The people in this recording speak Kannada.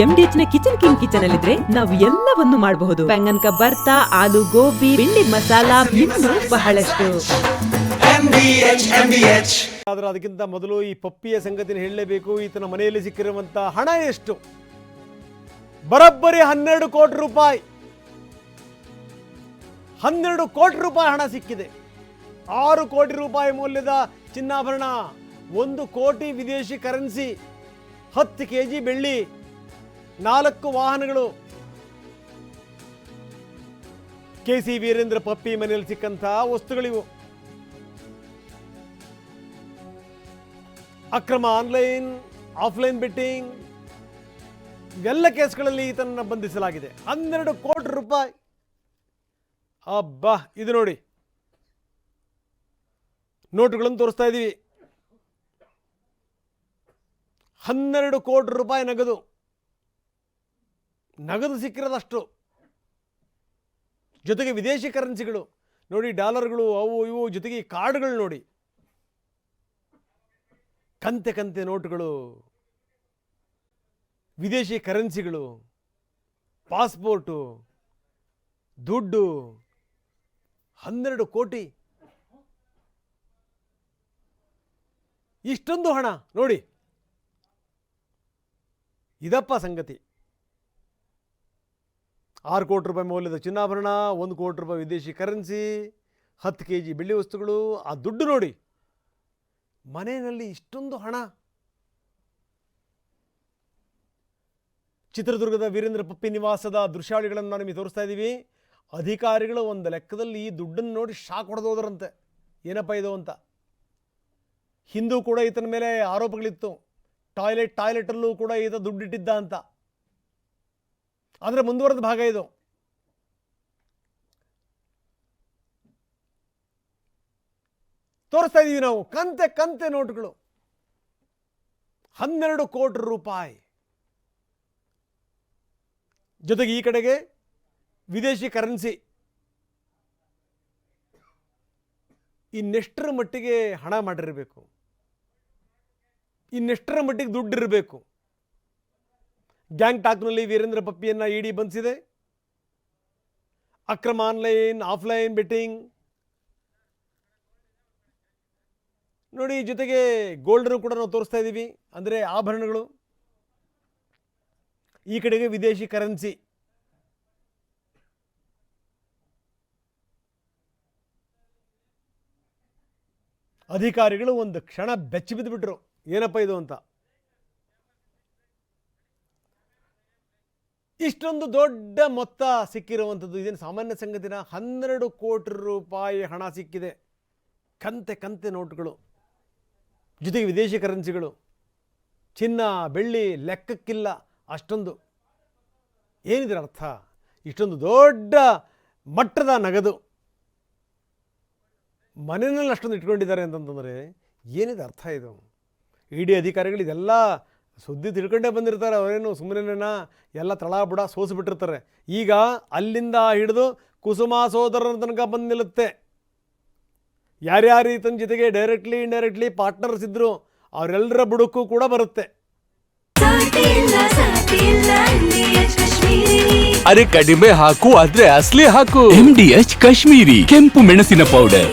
ಎಂಡಿಎಚ್ನ ಕಿಚನ್ ಕಿಂಗ್ ಕಿಚನ್ ಅಲ್ಲಿದ್ರೆ ನಾವು ಎಲ್ಲವನ್ನು ಮಾಡಬಹುದು. ಬೆಂಗನ್ ಬರ್ತಾ ಆಲೂ ಗೋಬಿ ಬೆಂಡಿ ಮಸಾಲಾ ಇನ್ನು ಬಹಳಷ್ಟು. ಆದ್ರೆ ಅದಕ್ಕಿಂತ ಮೊದಲು ಈ ಪಪ್ಪಿಯ ಸಂಗತಿನ ಹೇಳಲೇಬೇಕು. ಈತನ ಮನೆಯಲ್ಲಿ ಸಿಕ್ಕಿರುವಂತ ಹಣ ಎಷ್ಟು? ಬರೋಬ್ಬರಿ ಹನ್ನೆರಡು ಕೋಟಿ ರೂಪಾಯಿ. ಹನ್ನೆರಡು ಕೋಟಿ ರೂಪಾಯಿ ಹಣ ಸಿಕ್ಕಿದೆ. ಆರು ಕೋಟಿ ರೂಪಾಯಿ ಮೌಲ್ಯದ ಚಿನ್ನಾಭರಣ ಒಂದು ಕೋಟಿ ವಿದೇಶಿ ಕರೆನ್ಸಿ ಹತ್ತು ಕೆ ಜಿ ಬೆಳ್ಳಿ ನಾಲ್ಕು ವಾಹನಗಳು. ಕೆ ಸಿ ವೀರೇಂದ್ರ ಪಪ್ಪಿ ಮನೆಯಲ್ಲಿ ಸಿಕ್ಕಂತಹ ವಸ್ತುಗಳಿವು. ಅಕ್ರಮ ಆನ್ಲೈನ್, ಆಫ್ಲೈನ್ ಬಿಟ್ಟಿಂಗ್ ಎಲ್ಲ ಕೇಸ್ಗಳಲ್ಲಿ ಈತನನ್ನು ಬಂಧಿಸಲಾಗಿದೆ. ಹನ್ನೆರಡು ಕೋಟಿ ರೂಪಾಯಿ. ಅಬ್ಬಾ, ಇದು ನೋಡಿ. ನೋಟುಗಳನ್ನು ತೋರಿಸ್ತಾ ಇದ್ದೀವಿ ಹನ್ನೆರಡು ಕೋಟಿ ರೂಪಾಯಿ ನಗದು. ನಗದು ಸಿಕ್ಕಿರೋದಷ್ಟು. ಜೊತೆಗೆ ವಿದೇಶಿ ಕರೆನ್ಸಿಗಳು. ನೋಡಿ, ಡಾಲರ್ಗಳು, ಅವು ಇವು, ಜೊತೆಗೆ ಕಾರ್ಡ್ಗಳು ನೋಡಿ. ಕಂತೆ ಕಂತೆ ನೋಟುಗಳು. ವಿದೇಶಿ ಕರೆನ್ಸಿಗಳು. ಪಾಸ್ಪೋರ್ಟು. ದುಡ್ಡು. ಹನ್ನೆರಡು ಕೋಟಿ. ಇಷ್ಟೊಂದು ಹಣ ನೋಡಿ. ಇದಪ್ಪ ಸಂಗತಿ. ಆರು ಕೋಟಿ ರೂಪಾಯಿ ಮೌಲ್ಯದ ಚಿನ್ನಾಭರಣ, ಒಂದು ಕೋಟಿ ರೂಪಾಯಿ ವಿದೇಶಿ ಕರೆನ್ಸಿ, ಹತ್ತು ಕೆ ಜಿ ಬೆಳ್ಳಿ ವಸ್ತುಗಳು, ಆ ದುಡ್ಡು ನೋಡಿ. ಮನೆಯಲ್ಲಿ ಇಷ್ಟೊಂದು ಹಣ. ಚಿತ್ರದುರ್ಗದ ವೀರೇಂದ್ರ ಪಪ್ಪಿ ನಿವಾಸದ ದೃಶ್ಯಾವಳಿಗಳನ್ನು ನಾವು ನಿಮಗೆ ತೋರಿಸ್ತಾ ಇದ್ದೀವಿ. ಅಧಿಕಾರಿಗಳು ಒಂದು ಲೆಕ್ಕದಲ್ಲಿ ಈ ದುಡ್ಡನ್ನು ನೋಡಿ ಶಾಕ್ ಹೊಡೆದೋದ್ರಂತೆ ಏನಪ್ಪ ಇದು ಅಂತ. ಹಿಂದೂ ಕೂಡ ಈತನ ಮೇಲೆ ಆರೋಪಗಳಿತ್ತು. ಟಾಯ್ಲೆಟ್, ಟಾಯ್ಲೆಟಲ್ಲೂ ಕೂಡ ಈತ ದುಡ್ಡಿಟ್ಟಿದ್ದ ಅಂತ. ಆದರೆ ಮುಂದುವರೆದ ಭಾಗ ಇದು. ತೋರಿಸ್ತಾ ಇದ್ದೀವಿ ನಾವು, ಕಂತೆ ಕಂತೆ ನೋಟುಗಳು. ಹನ್ನೆರಡು ಕೋಟಿ ರೂಪಾಯಿ. ಜೊತೆಗೆ ಈ ಕಡೆಗೆ ವಿದೇಶಿ ಕರೆನ್ಸಿ. ಇನ್ನೆಷ್ಟರ ಮಟ್ಟಿಗೆ ಹಣ ಮಾಡಿರಬೇಕು. ಇನ್ನೆಷ್ಟರ ಮಟ್ಟಿಗೆ ದುಡ್ಡಿರಬೇಕು. ಗ್ಯಾಂಗ್ ಟಾಕ್ನಲ್ಲಿ ವೀರೇಂದ್ರ ಪಪ್ಪಿಯನ್ನು ಇಡಿ ಬಂಧಿಸಿದೆ. ಅಕ್ರಮ ಆನ್ಲೈನ್, ಆಫ್ಲೈನ್ ಬೆಟ್ಟಿಂಗ್. ನೋಡಿ, ಜೊತೆಗೆ ಗೋಲ್ಡನ್ನು ಕೂಡ ನಾವು ತೋರಿಸ್ತಾ ಇದ್ದೀವಿ. ಅಂದರೆ ಆಭರಣಗಳು. ಈ ಕಡೆಗೆ ವಿದೇಶಿ ಕರೆನ್ಸಿ. ಅಧಿಕಾರಿಗಳು ಒಂದು ಕ್ಷಣ ಬೆಚ್ಚಿ ಬಿದ್ದುಬಿಟ್ರು ಏನಪ್ಪ ಇದು ಅಂತ? ಇಷ್ಟೊಂದು ದೊಡ್ಡ ಮೊತ್ತ ಸಿಕ್ಕಿರುವಂಥದ್ದು. ಇದೇನು ಸಾಮಾನ್ಯ ಸಂಗತಿನ? ಹನ್ನೆರಡು ಕೋಟಿ ರೂಪಾಯಿ ಹಣ ಸಿಕ್ಕಿದೆ. ಕಂತೆ ಕಂತೆ ನೋಟುಗಳು. ಜೊತೆಗೆ ವಿದೇಶಿ ಕರೆನ್ಸಿಗಳು. ಚಿನ್ನ, ಬೆಳ್ಳಿ ಲೆಕ್ಕಕ್ಕಿಲ್ಲ ಅಷ್ಟೊಂದು. ಏನಿದ್ರ ಅರ್ಥ? ಇಷ್ಟೊಂದು ದೊಡ್ಡ ಮಟ್ಟದ ನಗದು. ಮನೆಯಲ್ಲಿ ಅಷ್ಟೊಂದು ಇಟ್ಕೊಂಡಿದ್ದಾರೆ ಅಂತಂತಂದರೆ ಏನಿದೆ ಅರ್ಥ ಇದು? ಇಡಿ ಅಧಿಕಾರಿಗಳು ಇದೆಲ್ಲ ಸುದ್ದಿ ತಿಳ್ಕೊಂಡೇ ಬಂದಿರ್ತಾರೆ ಅವರೇನು ಸುಮ್ಮನೆನ ಎಲ್ಲ ತಳ ಬುಡ ಸೋಸಿಬಿಟ್ಟಿರ್ತಾರೆ. ಈಗ ಅಲ್ಲಿಂದ ಹಿಡಿದು ಕುಸುಮ ಸೋದರನ ತನಕ ಬಂದು ನಿಲ್ಲುತ್ತೆ. ಯಾರ್ಯಾರು ಈತನ ಜೊತೆಗೆ ಡೈರೆಕ್ಟ್ಲಿ ಇಂಡೈರೆಕ್ಟ್ಲಿ ಪಾರ್ಟ್ನರ್ಸ್ ಇದ್ದರು ಅವರೆಲ್ಲರ ಬುಡಕ್ಕೂ ಕೂಡ ಬರುತ್ತೆ. ಅರೆ ಕಡಿಮೆ ಹಾಕು ಆದ್ರೆ ಅಸ್ಲಿ ಹಾಕು. ಎಂ ಡಿ ಎಚ್ ಕಾಶ್ಮೀರಿ ಕೆಂಪು ಮೆಣಸಿನ ಪೌಡರ್